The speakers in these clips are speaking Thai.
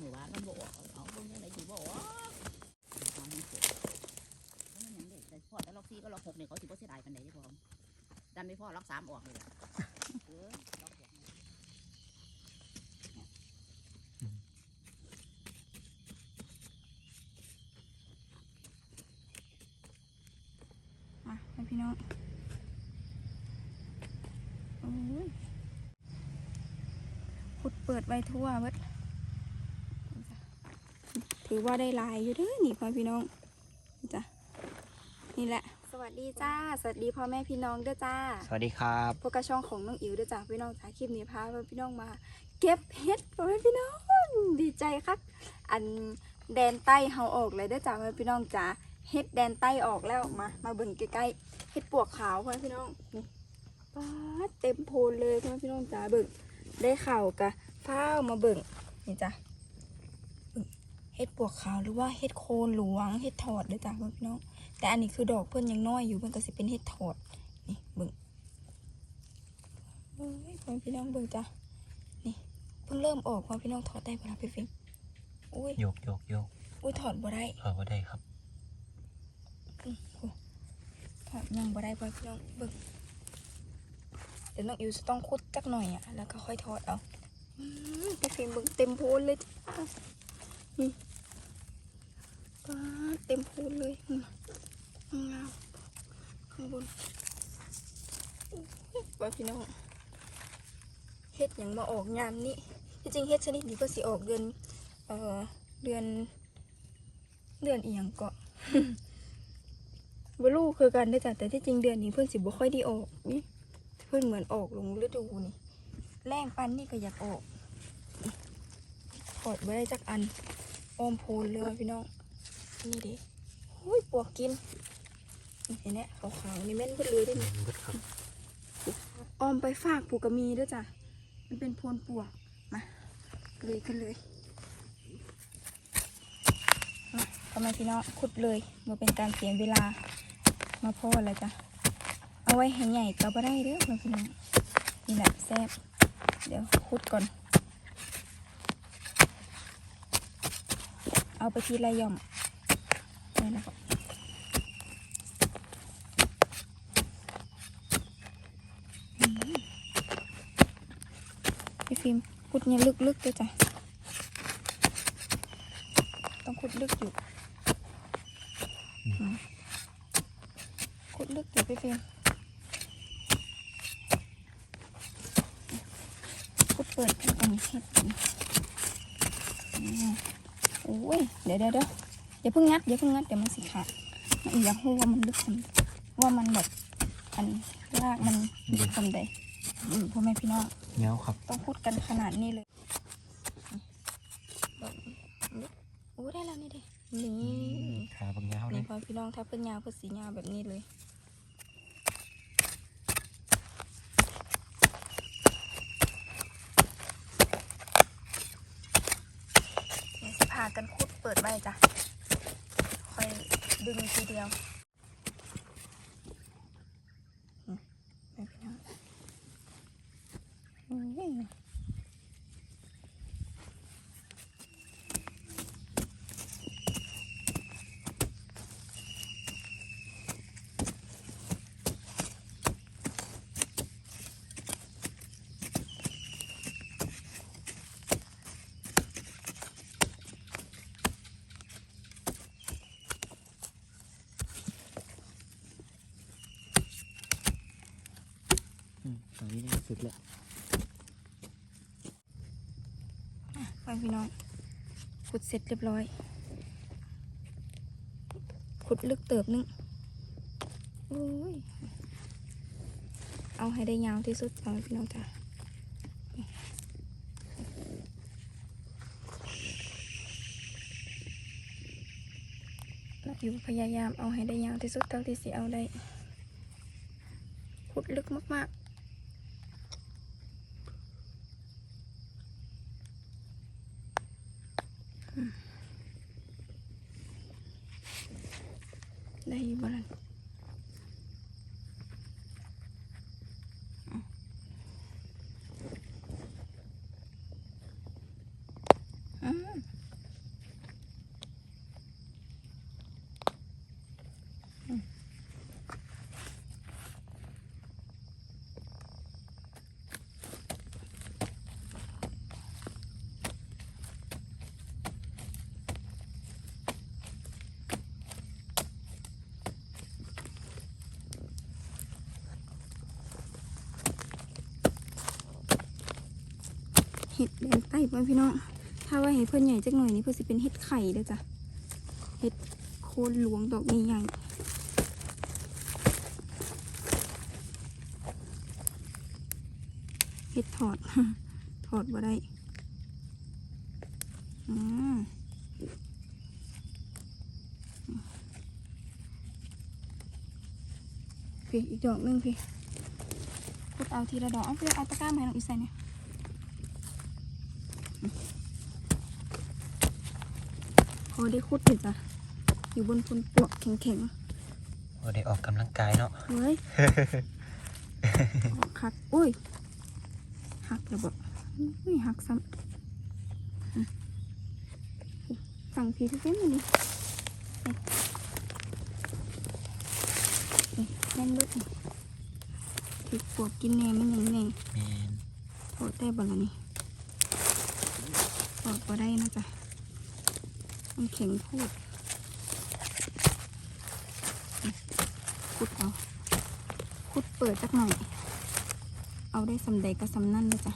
หมู่บ้านมันบ่อกเอาเบิ่งยังไงสิบ่ออกเอาให้เสร็จแล้วมันยังเด็กแต่พ่อแต่ล็อกซี่ก็ล็อกหกเนี่ยเขาสิบ่าเสียดายปานใดเด้อพ่อดันไม่พ่อล็อกสามออกเลยล่ะเออล็อกหกมาให้พี่น้องขุดเปิดไว้ทั่วเบิด ถือว่าได้หลายอยู่เด้อนี่พ่อพี่น้องนี่จ้ะนี่แหละ สวัสดีจ้า สวัสดีพ่อแม่พี่น้องเด้อจ้า สวัสดีครับพวกกระช่องของน้องอิ๋วเด้อจ้าพี่น้องจ้าคลิปนี้พาพี่น้องมา เก็บเห็ดพ่อแม่พี่น้องดีใจครับอันแดนใต้เฮาออกเลยเด้อจ้าพ่อแม่พี่น้องจ้าเห็ดแดนใต้ออกแล้วมา มาเบิ่งใกล้ๆเห็ดปวกขาวพ่อแม่พี่น้องนี่ป้าดเต็มโพนเลยพ่อแม่พี่น้องจ้าเบิ่งได้ข่าวกะฟ้าวมาเบิ่งนี่จ้าเบิ่ง เห็ดปวกขาวหรือว่าเห็ดโคนหลวงเห็ดถอดเด้อจ้าพ่อแม่พี่น้องแต่อันนี้คือดอกเพิ่นยังน้อยอยู่เพิ่นก็สิเป็นเห็ดถอดนี่เบิ่งเฮ้ยพ่อพี่น้องเบิ่งจ้ะนี่เพิ่งเริ่มออกพ่อพี่น้องถอดได้ปะล่ะพี่ฟิงอุ้ยโยกโยกโยกอุ้ยถอดบ่ได้เออว่าได้ครับอื้อโหถอดยังบ่ได้พ่อพี่น้องเบิ่งเดี๋ยวน้องอิวจะต้องคุดจักหน่อยอะแล้วก็ค่อยถอดเอาอืมพี่ฟิงเบิ่งเต็มโพนเลยจ้ะนี่ ป้าเต็มโพนเลยงามข้างบนอุ๊ยพ่อพี่น้องเฮ็ดอย่างมาออกยามนี้ที่จริงเฮ็ดชนิดนี้ก็สิออกเดือน เอ่อเดือน เดือนอีหยังก็บ่รู้คือกันได้จ้ะแต่ที่จริงเดือนนี้เพิ่นสิบ่ค่อยได้ออกนี่เพิ่นเหมือนออกลงฤดูนี่แรงปันนี่ก็อยากออกถอดบ่ได้จักอันออมโพนเลยพี่น้อง นี่ดิหุ้ยปวกกินเห็นไหมขาวๆนี่แม่นเบิดเลยได้ไหมเห็นเบิดครับออมไปฝากผูกกระมีด้วยจ้ะ มันเป็นโพนปวก มาเลยขึ้นเลยมาทำไมพี่น้องขุดเลยมาเป็นการเสียเวลา มาพ่อแล้วจ้ะ เอาไว้ให้ใหญ่ก็บ่ได้เด้อมาพี่น้องนี่แหละแซ่บ เดี๋ยวขุดก่อน เอาไปทีละหย่อม นี่นะครับพี่ฟิล์มขุดเนี่ยลึกๆด้วยจ้ะ ต้องขุดลึกอยู่ขุดลึกอยู่พี่ฟิล์มขุดเปิดกันตรงนี้เห็ดโอ้ย เดี๋ยวเดี๋ยว อย่าเพิ่งงัดอย่าเพิ่งงัดเดี๋ยวมันสิขาดมันอยากรู้ว่ามันลึกสำว่ามันแบบอันรากมันลึกสำใดอืมพ่อแม่พี่น้องเงี้ยวครับ ต้องพูดกันขนาดนี้เลยโอ้ได้แล้วนี่ดินี่ขาบางเงี้ยวเลนี่ยพอพี่น้องถ้าเป็นยาวเป็นสียาวแบบนี้เลยเดี๋ยวสิพากันคุดเปิดใบจ้ะค่ อยดึงทีเดียวอืมไปพี่น้องอืม ตอนนี้ได้สุดแล้ว ไป พี่น้อง ขุดเสร็จเรียบร้อย ขุดลึกเติบนึงโอ้ยเอาให้ได้ยาวที่สุดเอาพี่น้องจ้ะอยู่พยายามเอาให้ได้ยาวที่สุดเท่าที่สิเอาได้ ขุดลึกมาก ได้บ้านอืม เห็ดแดงใต้เพื่อนพี่น้อง ถ้าว่าเห็ดเพิ่อนใหญ่จักหน่อยนี่เพิ่อนสิเป็นเห็ดไข่เด้อจ้ะ เห็ดโคนหลวงดอกใหญ่เห็ดถอด ถอดบ่ได้อ่าพี่อีกดอกนึงพี่พุดเอาทีละดอกเอาพี่เอาตะกร้ามาให้น้องอีใส่เนี่ย อได้คุดอยู่จ้ะอยู่บนคนปลวกแข็งโอ้ได้ออกกำลังกายเนาะๆเฮ้ยออกหักอุ้ยหักระบบอุ้ยหักซ้ำอืมสั่งพีทุกเส้นเลยนี่นี่แน่นเบิดนี่ถือปวกกินแหน่มันยังไงแมนโทษได้บ่ละนี่ออกบ่ได้นะจ๊ะ มันแข็งพูดขุดเอาขุดเปิดจักหน่อย เอาได้สำใดก็สำนั่นเลยจ้ะ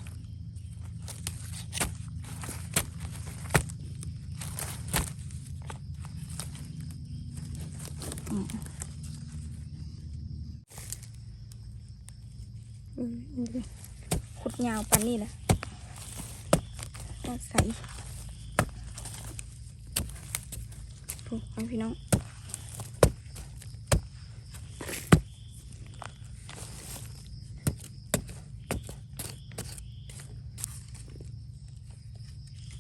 ขุดยาวปันนี่แหละก็ใส่ ถูกไปพี่น้อง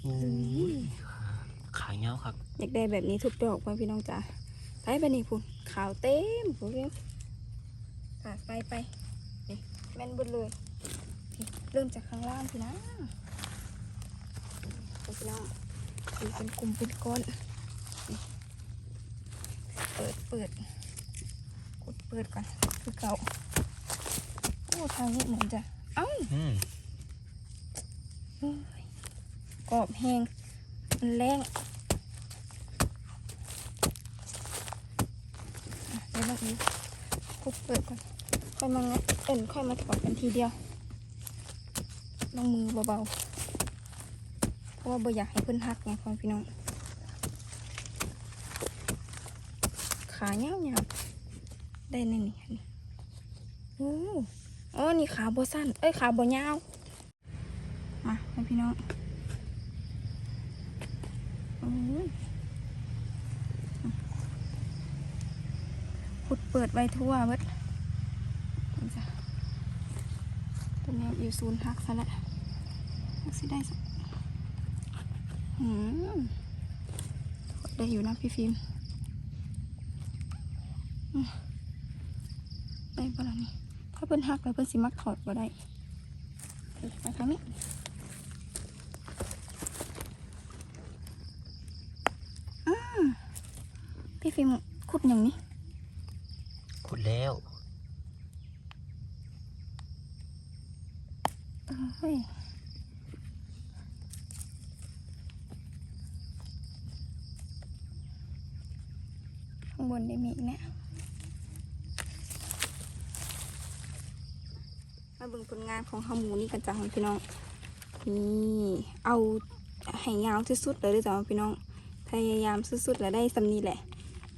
โอ้ยขาเงาครับ อยากได้แบบนี้ทุกดอกไปพี่น้องจ๋าไปไปนี่พุ่นขาวเต็มพุ่นเรียงค่ะไปไปนี่แม่นเบุดเลยนี่เริ่มจากข้างล่างพี่นะพี่น้องสีเป็นกลุ่มเป็นก้อนนี่ เปิดเปิดกดเปิดก่อนคือเก่าโอ้ทางนี้เหมือนจะเอ้าอืมเฮ้ยกรอบแห้งมันแรงอะเดี๋ยวเราอีกคุกเปิดก่อนค่อยมางัดเอ็นค่อยมาถอดกันทีเดียวลงมือเบาๆเพราะว่าบ่อยากให้เพิ่นหักไงพ่อพี่น้อง ขาเงาๆได้แน่นี่อันนี้โอ้อ๋อนี่ขาบ่สั้น เอ้ยขาบ่ยาวมาให้พี่น้องโอ้ยขุดเปิดไว้ทั่วเบิดตัวนี้อยู่ศูนย์หักซะและหักสิได้สักหืมได้อยู่นะพี่ฟิล์ม ได้ปะล่ะนี่ถ้าเพิ่นหักแล้วเพิ่นสิมักถอดบ่ได้เอ้ยมาทางนี้พี่ฟิล์มขุดอย่างนี้ขุดแล้วเฮ้ยข้างบนได้มีอีกเนี่ย มาเบิ่งผลงานของข้าวหมูนี่กันจ้ะพี่น้องนี่เอาให้ยาวที่สุดเลยเด้อจ้ะพี่น้องพยายามสุดๆแล้วได้สำนีแหละ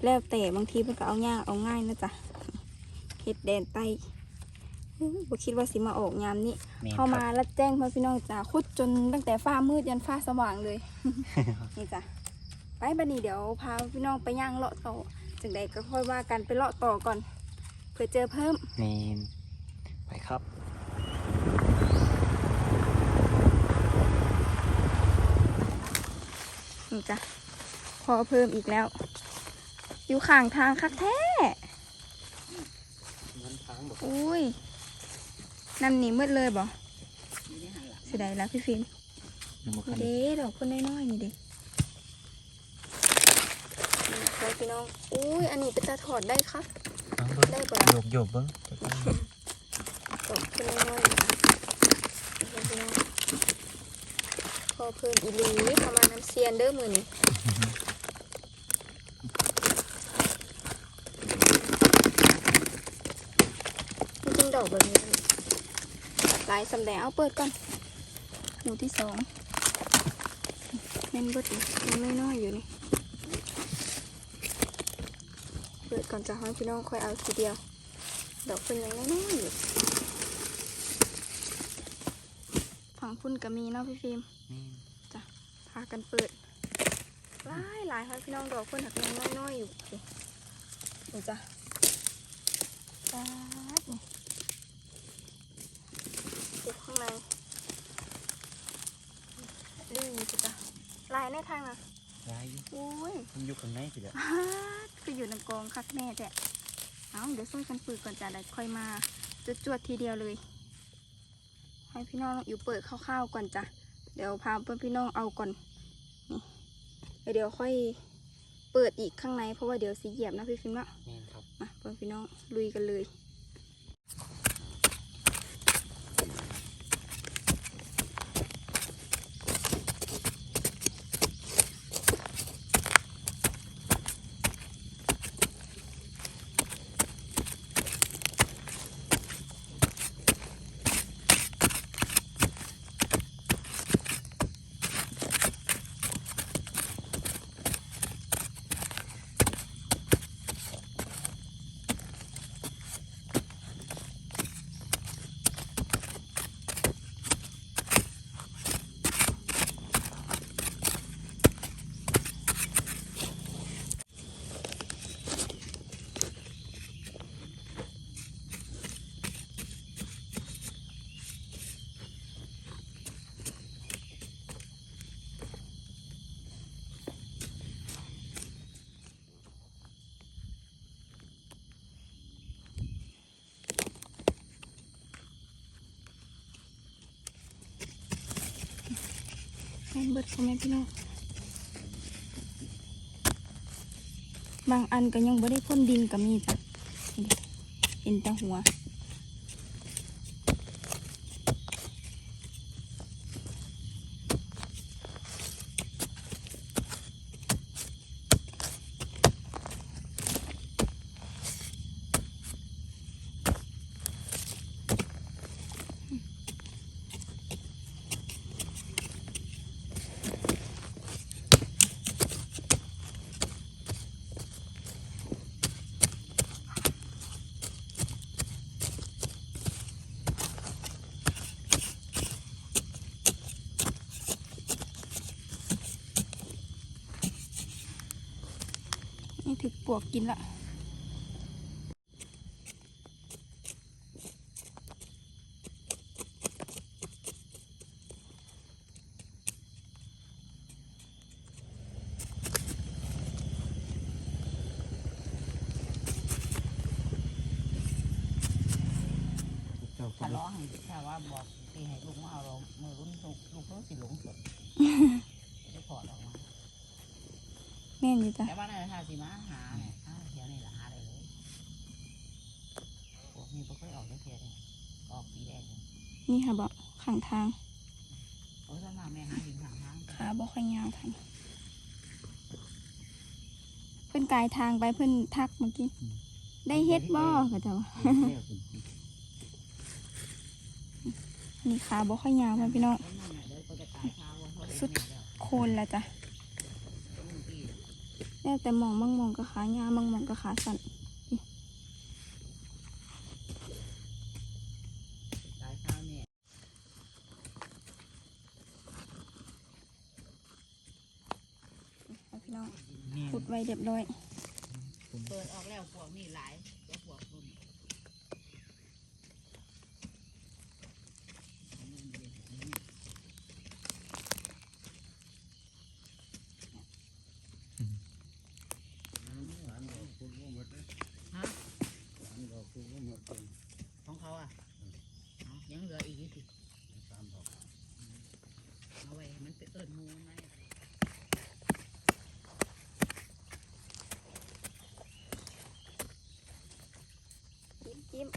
แล้วแต่บางทีมันก็เอายากเอาง่ายนะจ๊ะเห็ดแดนไตอื้อบ่คิดว่าสิมาออกยามนี้แมนเข้าคมารับแล้วแจ้งพ่อพี่น้องจ้าคุดจนตั้งแต่ฟ้ามืดยันฟ้าสว่างเลย นี่จ้ะไปบันนี้เดี๋ยวพาพี่น้องไปย่างเลาะต่อจึงใดก็ค่อยว่ากันไปเลาะต่อก่อน เผื่อเจอเพิ่มแมนไปครับ นี่จ้ะพอเพิ่มอีกแล้ว อยู่ข้างทางคักแท้มันพังบอกอุ้ยน้ำหนีมืดเลยบ่อยู่ในหันหลังเสียดายแล้วพี่ฟิล์มน้ำมันนี่เด้ดอกคนน้อยๆนี่เด้นี่ค่ะพี่น้อง อุ้ย อันนี้เป็นตาถอดได้ครับน้องเบิ้งได้ปะล่ะโยกโยกเบิ้งดอกคนน้อยๆนะคะนี่ค่ะพี่น้องพ อเพิ่มอีหลีประมาณน้ำเซียนเด้อมือนี้จริงดอกแบบนี้ลายสำแดงเอาเปิดก่อนหูที่สองแม่นบดนี่ยังไม่น้อยอยู่นี่เปิดก่อนจะให้พี่น้องค่อยเอาทีเดียว ดอกเป็นยังน้อยอยู่ฝั่งพุ่นก็มีเนาะพี่ฟิล์ม กันเปิดหลายหลายค่ะพี่น้องดอกเพิ่นหักยังน้อยๆอยู่นี่นี่จ้ะป๊าดนี่เก็บข้างในดื้ออยู่จ้ะลายในทางน่ะลายอยู่โอ้ยมันอยู่ข้างในสิเด้อป๊าดคืออยู่ในกองคักแน่แต่เอาเดี๋ยวช่วยกันปลูกก่อนจ้ะได้ค่อยมาจวดจวดๆทีเดียวเลย ให้พี่น้องอยู่เปิดคร่าวๆก่อนจ้ะเดี๋ยวพาเพื่อนพี่น้องเอาก่อนนี่แล้ว เดี๋ยวค่อยเปิดอีกข้างในเพราะว่าเดี๋ยวสีเหยียบนะพี่ฟิล์มเนาะแม่นครับมาเพื่อนพี่น้องลุยกันเลย เบิดพ่อแม่พี่น้องบางอันก็ยังไม่ได้พ่นดินก็มีจ้ะเห็นแต่หัว นี่ถึ กปวกกินละเจ้าถ้าร้องให้ถ้าว่าบอกตีให้ลูกมาเอาเรามือรุ่นลูกลูกเขาสิหลงสดได้พอดออกมาแม่นอยู่จ้ะแต่ว่าในราคาสิมาหาเนี่ยอ้าวเดี๋ยวนี่ละหาได้เลยพวก นี้บ่เคยออกได้เพียเลยออกปีแรกเลยนี่ค่ะบอกข้างทางโอ้ยส่วนมากแม่หาดินหางทางขาบอกค่อยยาวทางเพิ่นกายทางไปเพิ่นทักเมื่อกี้ได้เฮ็ดบ่ก็จะว่าแล้วสินี่ขาบอกค่อยยาวมาพี่น้องแล้วนั่นน่ะเดี๋ยวก็จะตายเช้าวันเขาได้สุดแม่แล้วโคนละจ้ะต้องมีปีแล้วแต่หมองบางหมองก็ขายาวบางหมองก็ขาสั้น ตายเช้าเนี่ย เอาพี่น้อง แม่น ขุด ไว้เรียบร้อย เปิดออกแล้วพวกนี่หลายแล้วพวกรุ่น ฮะของเขาอะเอายังเหลืออีกยี่สิบเอาไว้ให้มันเป็นเอิญมูนไหม จิ้มจิ้ม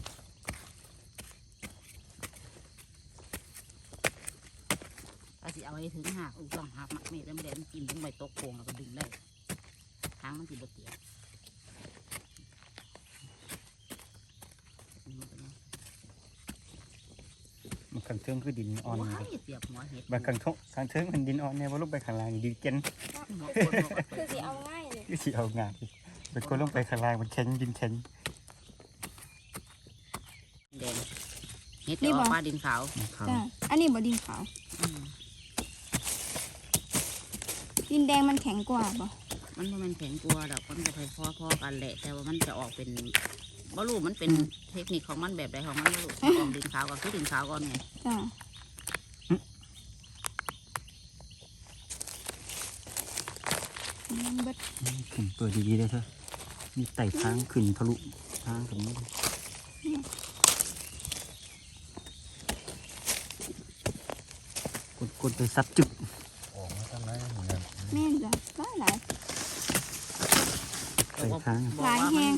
อาสิเอาไว้ถึงหักอุต้องหักมักเม็ดแล้วไม่ได้มันกินถึงใบตกโป่งแล้วก็ดึงได้ทางมันสิบเตียนี่มันเป็นไงมันข้างเทิงคือดินอ่อนโอ้เลยยเสียบหัวเห็ดบางข้างทงข้างเทิงมันดินอ่อนเนี่ยว่าลงไปข้างล่างนี่ดินเก็นหัวคนหัวคือสิเอาง่ายเลยคือสิเอางานเป็นคนลงไปข้างล่างมันแข็งดินแข็งแดงเห็ดจะออกมาดินขาวครับจ้ะอันนี้บ่ดินขาว อืม ดินแดงมันแข็งกว่าบ่มันบ่แมันแข็งกลัวดอกมันจะไปพอพอๆกันแหละ แต่ว่ามันจะออกเป็นบ่รู้มันเป็นเทคนิคของมันแบบใดของมันบ่รู้ออกดินขาวก็คือดินขาวก่อนไงจ้ะมันเบิดขึ้นเปิดดีๆเลยเถอะมีไต่ทางขึ้นทะลุทางตรงนี้กดกดไปซับจึกออกมาทำไรเหมือนกัน แม่นจ้ะ หลายหลายไต่ทางบอกหลายว่าแฮมันง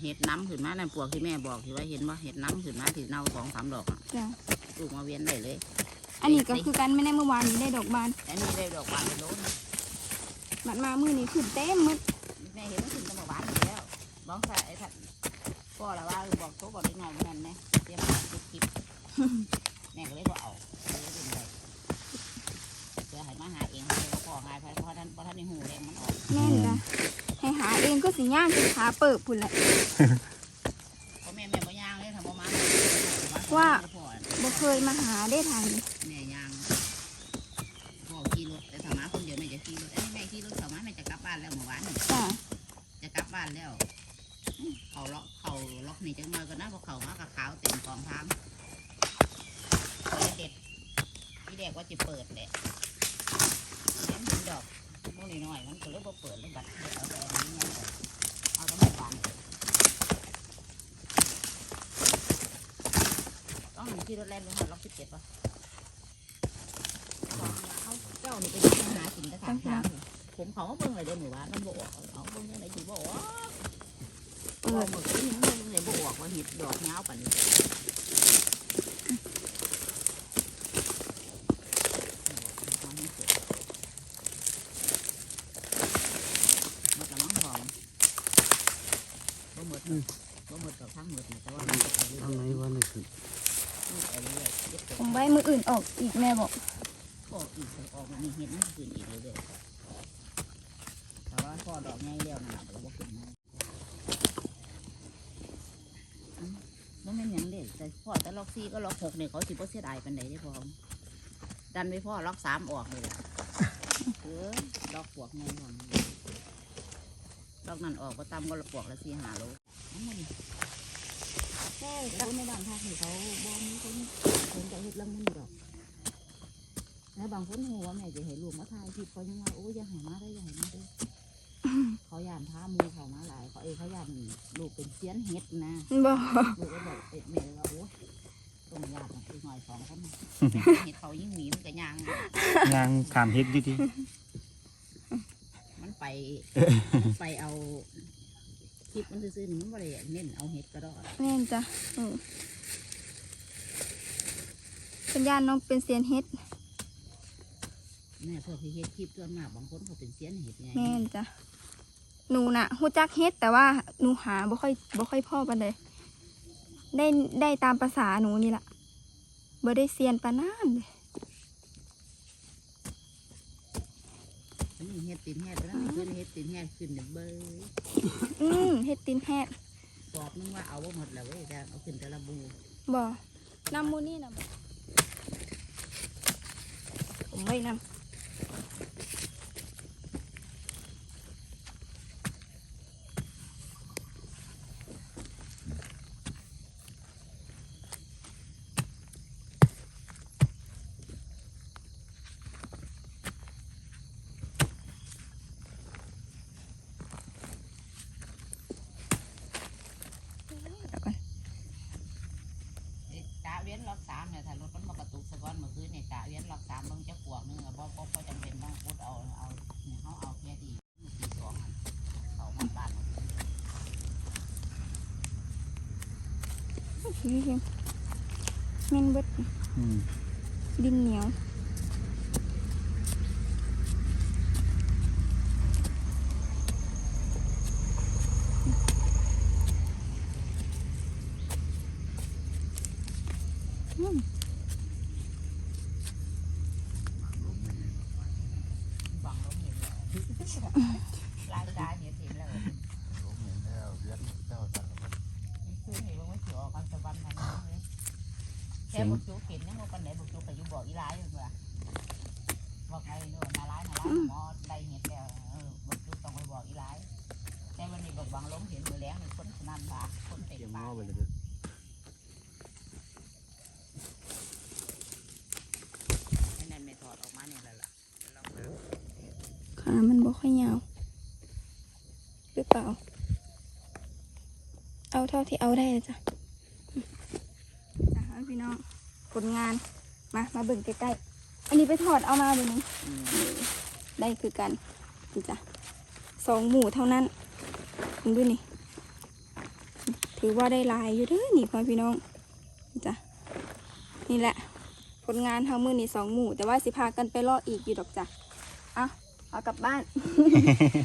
เห็ดน้ำขึ้นมาในปวกที่แม่บอกที่ว่าเห็นว่าเห็ดน้ำขึ้นมาที่เน่าสองสามดอกอะจ้ะลูกมาเวียนได้เลย อันนี้ก็คือกันไม่ได้เมื่อวานนี้ได้ดอกบานแต่นี่ได้ดอกบานเป็นโลนะบัดมามื้อนี้ขึ้นเต็มหมดแม่เห็นมันขึ้นตั้งแต่หวานอยู่แล้วบอกใส่ไอ้ท่านก็ละว่าบอกโตบอกเด็กน้อยเหมือนกันนะเตรียมมาคลิปแม่ก็เลยบอกเอาเลยเป็นไรเพื่อให้มาหาเอง เลยว่าพ่อหายไปเพราะท่านเพราะท่านในหูแรงมันออกแม่นจ้ะให้หาเองก็สิย่างจนขาเปิบพุ่นแหละ เพราะแม่แม่บ่ย่างเลยทำบ่มาว่าพ่อบ่เคยมาหาได้ทางนี้แม่ย่างพ่อขี่รถแต่ถามาคนเดียวแม่จะขี่รถไอ้ยแม่ขี่รถถามาแม่จะกลับบ้านแล้วเมื่อวานนี่จ้ะจะกลับบ้านแล้วอื้อเขาล็อกเขาล็อกนี่จังเลยก็นะเพราะเขามากับขาวเต็มกองทางก็เลยเด็ดที่แรกว่าจะเปิดแหละแม่มัน ดอกโมนี่น้อยมันก็เลยบ่เปิดเลยบัดเดี๋ยวเอาแต่อันนี้ยังเอาแต่ไม่บานต้องที่รถแล่นลงมาล็อกสิบเจ็ดป่ะเขาเจ้านี่ไปหากินกระถางทางผมเขามาเบิ่งเลยเดี๋ยวหนูว่ามันบ่ออกเอาเบิ่งยังไงจีบ่ออกเปิเปิดดหมดเลยนี่มันเลยบออกว่าเห็ดดอกเงาวปานนี้หมดละมั้งพอบ่หมดบ่หมดกับ ทั้งหมดนะแต่ว่ามันจะไปเรื่อยทำไมว่านี่คือๆไปเรื่อยๆเดี๋ยวผมไว้มืออื่นออกอีกแม่บอกออกอีกออกมานี่เห็ดมันขึ้นอีกเรื่อยๆแต่ว่าพอดอกใหญ่แล้วนะเราบ่ขึ้นมาอืมบ่แม่นหยังเด็แต่พอแต่ล็อกซี่ก็ล็อกหกเนี่ยเขาสิบ่เสียดายปานใดได้อพอมดันไปพ่อล็อกสามออกเลยล่ะเออดอกปวกไงก่อนดอกนั้นออกก็ตามก็ละปวกละสี่ห้าโลนั่นมันใช่ แต่คนในบ้านท่าที่เขาบ่มีคนคนจะเฮ็ดเรื่องมันอยู่ดอกแล้วบางคนหัวาแม่จะเห็นลูกมาถ่ายคลิปเขายังว่าโอ้ยอย่าใหายมาได้ออย่าใหายมาได้อเขาย่านพามูเขามาหลายเขาเอ้ยเขาย่านลูกเป็นเสี้ยนเฮ็ดนะบอกลูกก็บอกเอ้ยแม่ว่าโอ้ยต้องญาตินะอีกหน่อยสองคนนะเฮ็ดเขายิ่งหนีมันก็ยางยางขามเฮ็ดดีมันไปไปเอา คลิปมันซื้อๆนี่มันบ่ได้เน้นเอาเห็ดกระดอกแม่นจ้ะเออเป็นญาติน้องเป็นเซียนเฮ็ดแม่พวกที่เฮ็ดคลิปส่วนมากบางคนเขาเป็นเสี้ยนเห็ดไงแม่นจ้ะหนูน่ะฮู้จักเฮ็ดแต่ว่าหนูหาบ่ค่อยบ่ค่อยพ่อปานใดได้ได้ตามภาษาหนูนี่ล่ะบ่ได้เซียนปานนั้นเลย อันนี้เห็ดตินแฮดแล้วนี่คือเห็ดตินแฮดขึ้นเด้อเบยอืมเฮ็ดตีนแฮดสอบนึงว่าเอาบ่หมดแล้วเว้ยแต่เอาขึ้นแต่ละบูบ่นำหมูนี่นะบ่ผมไม่นำเดี๋ยวก่อน เอ้ยกะเว้นล็อกสามเนี่ยถ้ารถมันมากระตุกสะก้อน เมื่อคืนเนี่ยกะเว้นล็อกสามเบิ่งจะปวกนึงอะบ่บ่บ่จำเป็นต้องพุดเอาเอาเนี่ยเขาเอาแค่ที่ที่สองอันเขามาบ้านเอานี่เพียงแม่นเบิดๆอืมดินเหนียว ลายตาเห็นเห็นแล้วผมเนเรียนเจ้าตาคืนออกกันสวรรนี้แค่บุกจุกเห็นนะว่าคนไหนบุกจุปอยู่บอีร้ายอยู่เหรอไงโน่นนาร้ายาร้าหมอได้เห็นแล้วบุกจุกองไปบ่ออีร้าแต่วันนี้บอกวังล้มเห็นมือแรงคนนั่นบาคนเตะบานั่นไม่ถอดออกมาเนี่ยเลย ขามันบ่ค่อยยาว หรือเปล่า เอาเท่าที่เอาได้เลยจ้ะจ้ะพี่น้องผลงาน มา มาเบิ่งใกล้ๆ อันนี้ไปถอดเอามาเดี๋ยวนี้ ได้คือกันนี่จ้ะสองหมู่เท่านั้นดูนี่ ถือว่าได้ลายอยู่เด้อนี่พ่อพี่น้องจ้ะนี่แหละ ผลงานทั้งมือนี่สองหมู่ แต่ว่าสิพากันไปล่ออีกอยู่ดอกจ้ะ เอาเอากลับบ้าน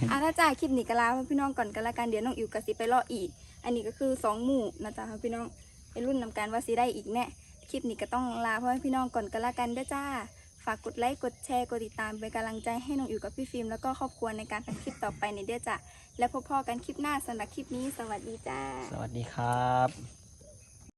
อะถ้าจ้าคลิปนี้ก็ลาพ่อพี่น้องก่อนกันละกันเดี๋ยวน้องอิวกะสิไปล่ออีก อันนี้ก็คือสองหมูนะจ๊ะพ่อพี่น้องไปรุ่นนำกันว่าสิได้อีกแน่คลิปนี้ก็ต้องลาพ่อพี่น้องก่อนกันละกันเด้อจ้า ฝากกดไลค์กดแชร์กดติดตามเป็นกำลังใจให้น้องอิ๋วกับพี่ฟิล์มแล้วก็ครอบครัวในการทำคลิปต่อไปในเดือนจ้ะและพบพ่อกันคลิปหน้าสำหรับคลิปนี้สวัสดีจ้า สวัสดีครับ